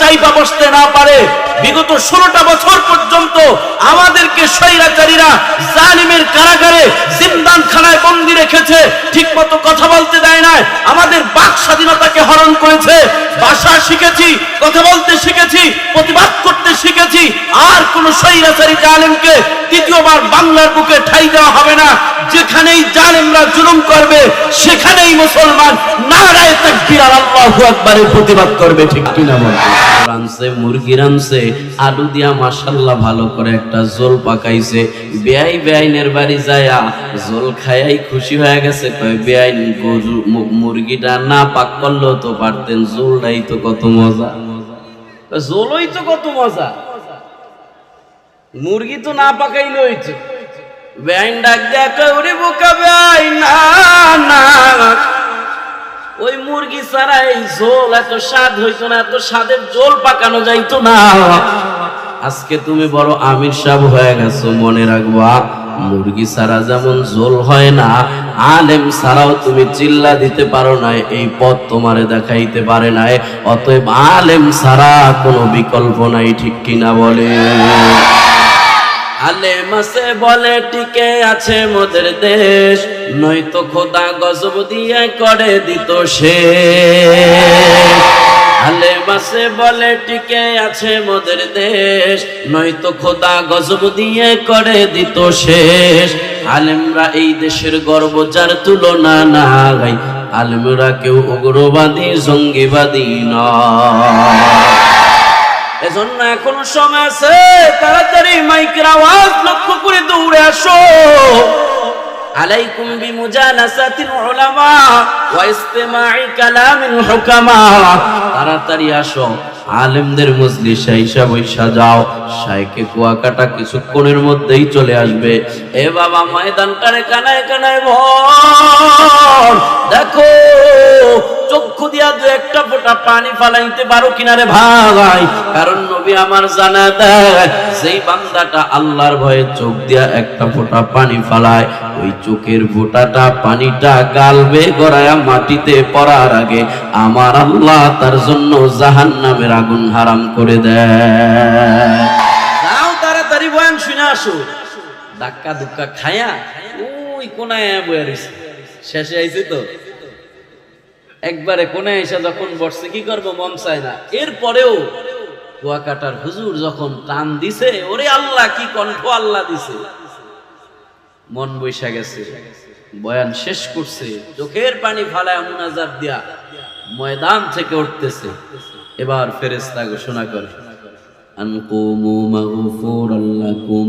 চাইবা বসতে না পারে। বিগত ষোলোটা বছর পর্যন্ত আমাদেরকে স্বৈরাচারীরা জালিমের কারাগারে জিন্দান খানায় বন্দি রেখেছে ঠিক মতো কথা বলতে দেয় না আমাদের বাক স্বাধীনতাকে হরণ করেছে। ভাষা শিখেছি, কথা বলতে শিখেছি, প্রতিবাদ করতে শিখেছি, আর কোন স্বৈরাচারী জালেমকে দ্বিতীয়বার বাংলার বুকে ঠাই দেওয়া হবে না। যেখানেই জালেমরা জুলুম করবে, সেখানেই মুসলমান নারায় তাকবীর আল্লাহু আকবারের প্রতিবাদ করবে, ঠিক কিনা বল? রানছে মুরগি রানছে আলু দিয়া মাশাল্লাহ ভালো করে একটা জোল পাকাইছে। বেআই বেআইনের বাড়ি যায়া জোল খায়াই খুশি হয়ে গেছে। কয়, বেআইন মুরগিটা না পাক করলেও তো পারতেন জোলটাই তো কত মজা। জোলই তো কত মজা। মুরগি তো না পাকাইলে হইছে বেআইন ডাক দেখা ওরে বোকা বেআই না না। ওই মুরগি ছাড়া এই ঝোল, এত স্বাদ হইতো না, এত স্বাদের ঝোল পাকানো যাইতো না। আজকে তুমি বড় আমির সাহেব হয়ে গেছো, মনে রাখবা, মুরগি ছাড়া যেমন ঝোল হয় না, আলেম ছাড়াও তুমি চিল্লা দিতে পারো না এই পথ তোমারে দেখাইতে পারে না অতএব আলেম ছাড়া কোনো বিকল্প নাই, ঠিক কিনা বলে? আলে মাসে বলে, টিকে আছে মোদের দেশ। নয়তো খোদা গজব দিয়ে করে দিত সে আলে মাসে বলে, টিকে আছে মোদের দেশ। নয়তো খোদা গজব দিয়ে করে দিত শেষ। আলেমরা এই দেশের গর্ব যার তুলনা না গাই আলেমরা কেউ উগ্রবাদী, জঙ্গিবাদী নয়। এজন্য এখনও সময় আছে, তাড়াতাড়ি মাইকের আওয়াজ লক্ষ্য করে দৌড়ে আসো। বিমুজালাসাতিল উলামা ওয়া ইসতিমাই কালামিল হুকামা। তাড়াতাড়ি আসো, আলেমদের মজলিসে আইসা বৈশা যাও। শাইকে কুয়াকাটা কিছুক্ষণের মধ্যেই চলে আসবে। এ বাবা ময়দানটারে কানায় কানায় ভর। দেখো চক্ষু দিয়া দু একটা ফোঁটা পানি ফালাইতে পারো কিনারে ভাই। কারণ নবী আমার জানা দেয় সেই বান্দাটা আল্লাহর ভয়ে চোখ দিয়া একটা ফোঁটা পানি ফালায়, ওই চোখের ফোঁটাটা পানিটা গালবে গড়ায়া মাটিতে পড়ার আগে আমার আল্লাহ তার জন্য জাহান নামের আগুন হারাম করে দেয়। তাড়াতাড়ি বয়ান শুনে আসো। ধাক্কা ধুক্কা খায়া ওই কোনায় বয়ে রইছে। শেষে আইছে তো। একবারে কোনে এসে যখন বসছে, কি করব, মন চায় না। এরপরেও কুয়াকাটার হুজুর যখন টান দিছে, ওরে আল্লাহ, কি কণ্ঠ আল্লাহ দিছে। মন বৈশা গেছে, বয়ান শেষ করছে, চোখের পানি ফালায় মুনাজাত দিয়া ময়দান থেকে উঠতেছে। এবার ফেরেস্তা ঘোষণা করে, আনকুমু মাগফুরাল লাকুম।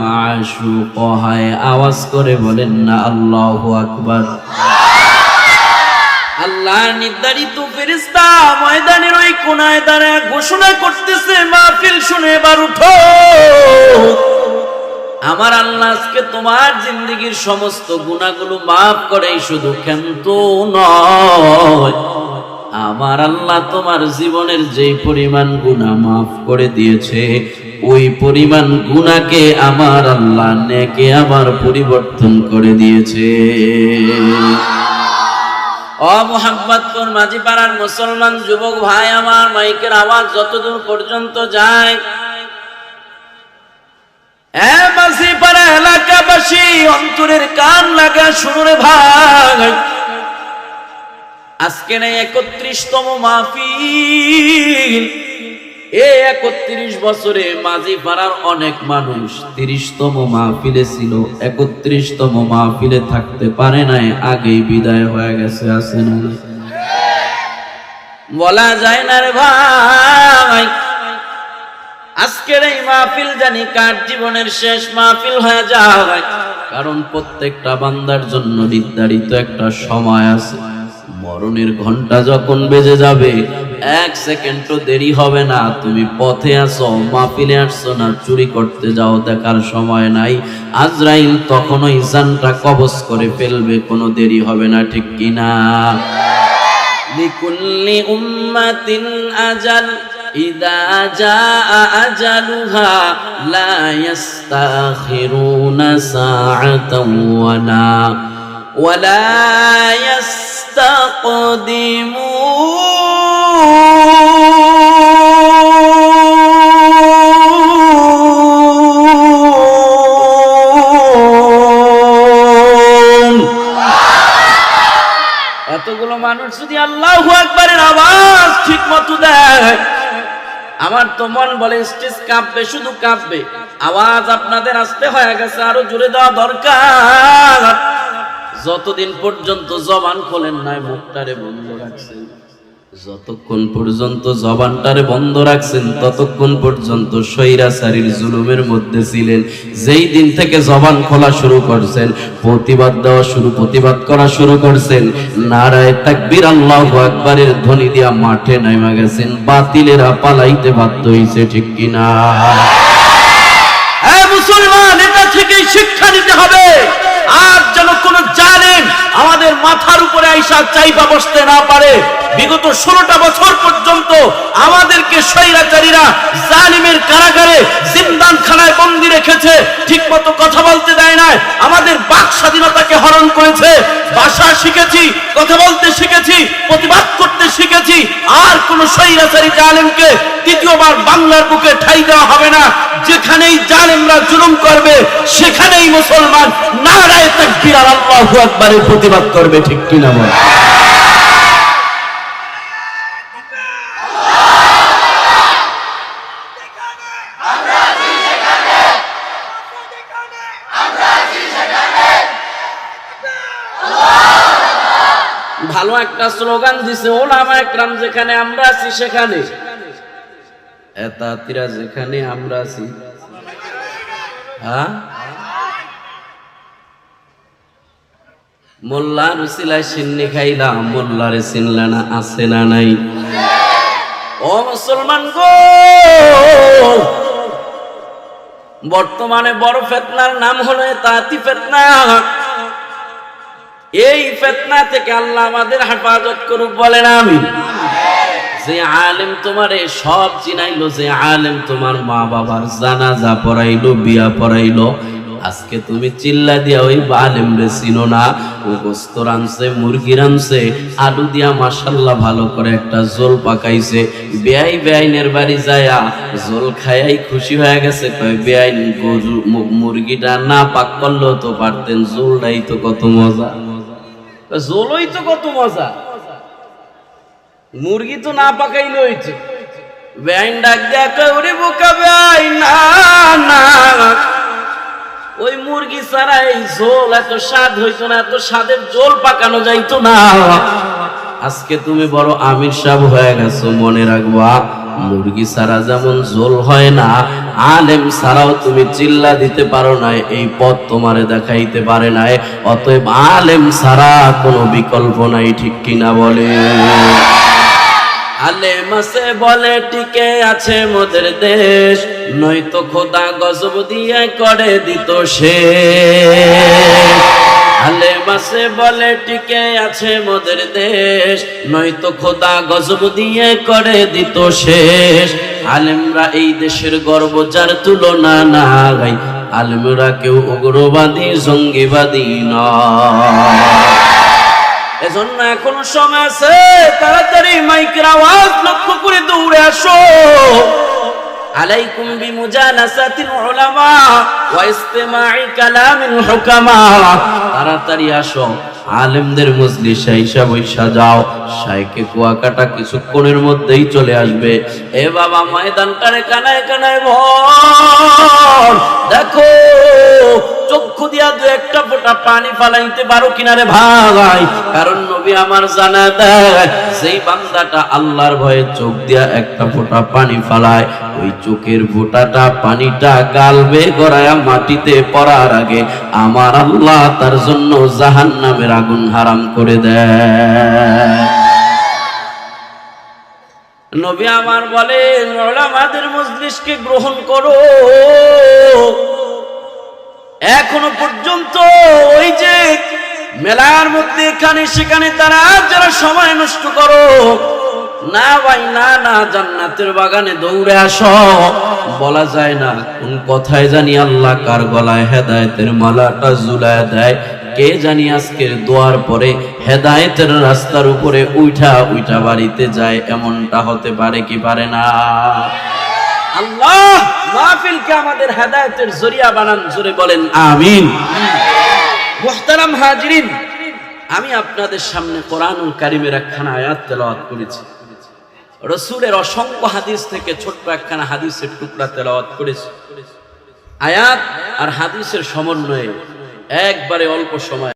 মাশুক হয়। আওয়াজ করে বলেন না, আল্লাহু আকবার। আল্লাহ নির্ধারিত ফেরেশতা ময়দানের ওই কোনায় দাঁড়ায় ঘোষণা করতেছে, মাহফিল শুনে এবার উঠো। আমার আল্লাহ আজকে তোমার জিন্দগির সমস্ত গুণাগুলো মাফ করে শুধু ক্ষান্ত নয়। আমার আল্লাহ তোমার জীবনের যে পরিমাণ গুণা মাফ করে দিয়েছে ওই পরিমাণ গুণাকে আমার আল্লাহ নেকে আবার পরিবর্তন করে দিয়েছে। অমোহাম্মদপুর মাঝি পাড়ার মুসলমান যুবক ভাই আমার মাইকের আওয়াজ যতদূর পর্যন্ত যায়। এলাকাবাসী অন্তরের কান লাগা শুনুরে ভাই। আজকে নেই একত্রিশতম একত্রিশ বছরে মাঝি পাড়ার অনেক মানুষ তিরিশতম ছিল, একত্রিশতম থাকতে পারে নাই, আগেই বিদায় হয়ে গেছে না বলা যায় না রে ভাই। আজকের এই মাহফিল জানি কার জীবনের শেষ মাহফিল হয়ে যায়, কারণ প্রত্যেকটা বান্দার জন্য নির্ধারিত একটা সময় আছে। মরণের ঘন্টা যখন বেজে যাবে এক সেকেন্ডও দেরি হবে না তুমি পথে আসো মাহফিলে আসছো না চুরি করতে যাও দেখার সময় নাই আজরাইল তখনই জানটা কবজ করে ফেলবে কোনো দেরি হবে না ঠিক কিনা لكل أمة أجل إذا جاء أجلها لا يستأخرون ساعة ولا ولا يستقدمون এতগুলো মানুষ যদি আল্লাহ একবারের আওয়াজ ঠিক মতো দেয়, আমার তো মন বলে স্টেজ কাঁপবে, শুধু কাঁপবে। আওয়াজ আপনাদের আসতে হয়ে গেছে, আরও জুড়ে দেওয়া দরকার। যতদিন পর্যন্ত জবান খোলেন নাই, মুখটারে বন্ধ রাখছেন। যতক্ষণ পর্যন্ত জবানটারে বন্ধ রাখছেন, ততক্ষণ পর্যন্ত সৈরাচারীর জুলুমের মধ্যে ছিলেন। যেই দিন থেকে জবান খোলা শুরু করছেন, প্রতিবাদ দেওয়া শুরু, প্রতিবাদ করা শুরু করছেন, নারায় তাকবীর আল্লাহু আকবারের ধ্বনি দিয়া মাঠে নাইমা গেছেন, বাতিলেরা পালাইতে বাধ্য হইছে, ঠিক কিনা হ্যাঁ মুসলমান এটা থেকেই শিক্ষা নিতে হবে আর যেন কোন জালেম আমাদের মাথার উপরে আইসা চাইবা বসতে না পারে। বিগত ষোলোটা বছর পর্যন্ত আমাদেরকে স্বৈরাচারীরা জালিমের কারাগারে রেখেছে ঠিক মতো কথা বলতে দেয় না আমাদের বাক স্বাধীনতাকে হরণ করেছে। ভাষা শিখেছি, কথা বলতে শিখেছি, প্রতিবাদ করতে শিখেছি। আর কোন স্বৈরাচারী জালেমকে দ্বিতীয়বার বাংলার বুকে ঠাই দেওয়া হবে না। যেখানেই জালেমরা জুলুম করবে, সেখানেই মুসলমান নারায় তাকবীর আল্লাহু আকবারের প্রতিবাদ করবে, ঠিক কিনা বল ভালো একটা স্লোগান দিছে, ওলামা একরাম, যেখানে আমরা আছি, সেখানে। এতাতিরা যেখানে আমরা আছি। হ্যাঁ? মোল্লার উসিলায় সিন্নি মোল্লারে চিনলা না, আছে না নাই। ও মুসলমান গো! বর্তমানে বড় ফেতনার নাম হলো তাঁতি ফেতনা। এই ফেতনা থেকে আল্লাহ আমাদের হেফাজত করুক বলেন আমি যে আলেম তোমারে সব চিনাইলো, যে আলেম তোমার মা বাবার জানাজা পড়াইলো, বিয়া পড়াইলো, আজকে তুমি চিল্লা দিয়া ওই আলেম রে চিনো না ও গোস্ত রানছে মুরগি রানছে আলু দিয়া মাসাল্লাহ ভালো করে একটা জোল পাকাইছে বেআই বেআইনের বাড়ি যায়া জোল খায়াই খুশি হয়ে গেছে, কয় বেআইন গরু মুরগিটা না পাক করলেও তো পারতেন জোলটাই তো কত মজা। জোলই তো কত মজা। মুরগি তো না পাকাইলে হইছে ব্যাং ডাক দেখা ওরে বোকা ভাই না না। ওই মুরগি ছাড়া এই ঝোল এত স্বাদ হইতো না, এত স্বাদের ঝোল পাকানো যাইতো না। আজকে তুমি বড় আমির সাহ হয়ে গেছো, মনে রাখবা। মুরগি ছাড়া যেমন ঝোল হয় না, আলেম ছাড়াও তুমি চিল্লা দিতে পারো না এই পথ তোমারে দেখাইতে পারে না অতএব আলেম ছাড়া কোনো বিকল্প নাই, ঠিক কিনা বলে? আলেম আছে বলে টিকে আছে মোদের দেশ, নয়তো খোদা গজব দিয়ে করে দিত সে। আলে মাসে বলে, টিকে আছে মোদের দেশ। নয়তো খোদা গজব দিয়ে করে দিত শেষ। আলেমরা এই দেশের গর্ব যার তুলনা না গাই আলেমরা কেউ উগ্রবাদী, জঙ্গিবাদী নয়। এজন্য এখনও সময় আছে, তাড়াতাড়ি মাইকের আওয়াজ লক্ষ্য করে দৌড়ে আসো। আলাইকুম বিমুজালাসাতিল উলামা। তাড়াতাড়ি আসো, আলেমদের মজলিসে হিসাব বৈশা যাও। সাইকে কুয়াকাটা কিছুক্ষণের মধ্যেই চলে আসবে। এ বাবা, ময়দানটারে কানায় কানায় ভর। দেখো চক্ষু দিয়া দু একটা ফোঁটা পানি ফালাইতে পারো কিনারে ভাই। কারণ নবী আমার জানা দেয় সেই বান্দাটা আল্লাহর ভয়ে চোখ দিয়া একটা ফোঁটা পানি ফালায়, ওই চোখের ফোঁটাটা পানিটা গালবে গড়ায়া মাটিতে পড়ার আগে আমার আল্লাহ তার জন্য জাহান নামের আগুন হারাম করে দেয়। নবী আমার বলেন, ওলামাদের মজলিসকে গ্রহণ করো। এখনও পর্যন্ত ওই যে মেলার মধ্যে এখানে সেখানে তারা যারা সময় নষ্ট করো, না ভাই, না না, জান্নাতের বাগানে দৌড়ে আসো। বলা যায় না কোন কথায় জানি আল্লাহ কার গলায় হেদায়েতের মালাটা ঝুলায় দেয়। কে জানি আজকের দোয়ার পরে হেদায়েতের রাস্তার উপরে উঠা উঠা বাড়িতে যায়, এমনটা হতে পারে কি পারে না? আল্লাহ, মাহফিলকে আমাদের হেদায়েতের জরিয়া বানান, জোরে বলেন, আমিন। হাজিরিন, আমি আপনাদের সামনে কোরআনুল কারিমের একখানা আয়াত তেলাওয়াত করেছি। রসুলের অসংখ্য হাদিস থেকে ছোট্ট একখানা হাদিসের টুকরা তেলাওয়াত করেছি। আয়াত আর হাদিসের সমন্বয়ে একবারে অল্প সময়